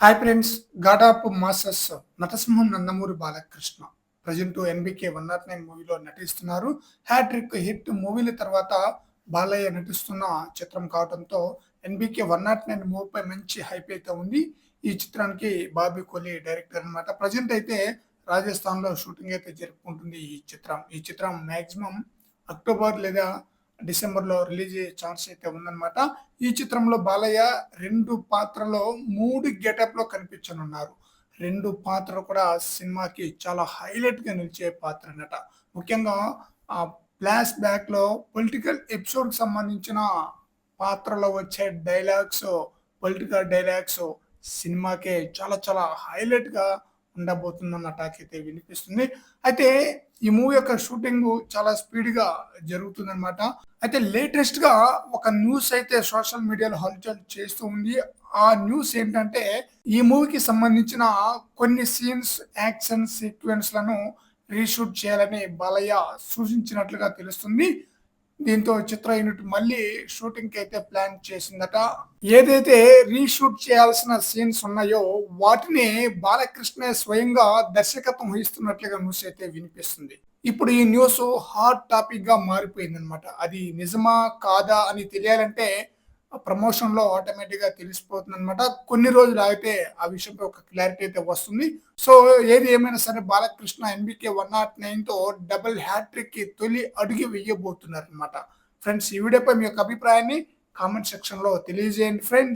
Hi friends god of masses నటసింహం Nandamuri Balakrishna present NBK one not nine మూవీలో నటిస్తున్నారు hat trick hit మూవీల తర్వాత బాలయ్య నటిస్తున్న చిత్రం కావడంతో ఎన్బికే వన్ నాట్ నైన్ మూవీపై మంచి హైప్ అయితే ఉంది ఈ చిత్రానికి బాబీ కోహ్లీ డైరెక్టర్ అన్నమాట ప్రజెంట్ అయితే రాజస్థాన్లో షూటింగ్ అయితే జరుపుకుంటుంది ఈ చిత్రం ఈ చిత్రం మాక్సిమం అక్టోబర్ లేదా డిసెంబర్లో రిలీజ్ అయ్యే ఛాన్స్ అయితే ఉందన్నమాట. ఈ చిత్రంలో బాలయ్య రెండు పాత్రలో మూడు గెటప్లో కనిపించనున్నారు. రెండు పాత్రలు కూడా సినిమాకి చాలా హైలైట్గా నిలిచే పాత్ర అన్నట ముఖ్యంగా ఆ ఫ్లాష్ బ్యాక్లో పొలిటికల్ ఎపిసోడ్కి సంబంధించిన పాత్రలో వచ్చే డైలాగ్స్ పొలిటికల్ డైలాగ్స్ సినిమాకే చాలా చాలా హైలైట్గా ఉండబోతుందన్న టాక్ అయితే వినిపిస్తుంది. అయితే ఈ మూవీ యొక్క షూటింగ్ చాలా స్పీడ్గా జరుగుతుందనమాట అయితే లేటెస్ట్గా ఒక న్యూస్ అయితే సోషల్ మీడియాలో హల్చల్ చేస్తూ ఉంది. ఆ న్యూస్ ఏంటంటే ఈ మూవీకి సంబంధించిన కొన్ని సీన్స్ యాక్షన్ సీక్వెన్స్లను రీషూట్ చేయాలని బాలయ్య సూచించినట్లుగా తెలుస్తుంది. దీంతో చిత్ర యూనిట్ మళ్ళీ షూటింగ్కి అయితే ప్లాన్ చేసిందట. ఏదైతే రీషూట్ చేయాల్సిన సీన్స్ ఉన్నాయో వాటిని బాలకృష్ణ స్వయంగా దర్శకత్వం వహిస్తున్నట్లుగా న్యూస్ అయితే వినిపిస్తుంది. ఇప్పుడు ఈ న్యూస్ హాట్ టాపిక్గా మారిపోయింది అనమాట అది నిజమా కాదా అని తెలియాలంటే ప్రమోషన్లో ఆటోమేటిక్గా తెలిసిపోతుంది అనమాట కొన్ని రోజులు ఆగితే ఆ విషయంపై ఒక క్లారిటీ అయితే వస్తుంది. సో ఏది ఏమైనా సరే బాలకృష్ణ ఎన్బికే వన్ నాట్ నైన్తో డబుల్ హ్యాట్రిక్కి తొలి అడుగు వేయబోతున్నారు అనమాట ఫ్రెండ్స్ ఈ వీడియోపై మీ యొక్క అభిప్రాయాన్ని కామెంట్ సెక్షన్లో తెలియజేయండి. ఫ్రెండ్స్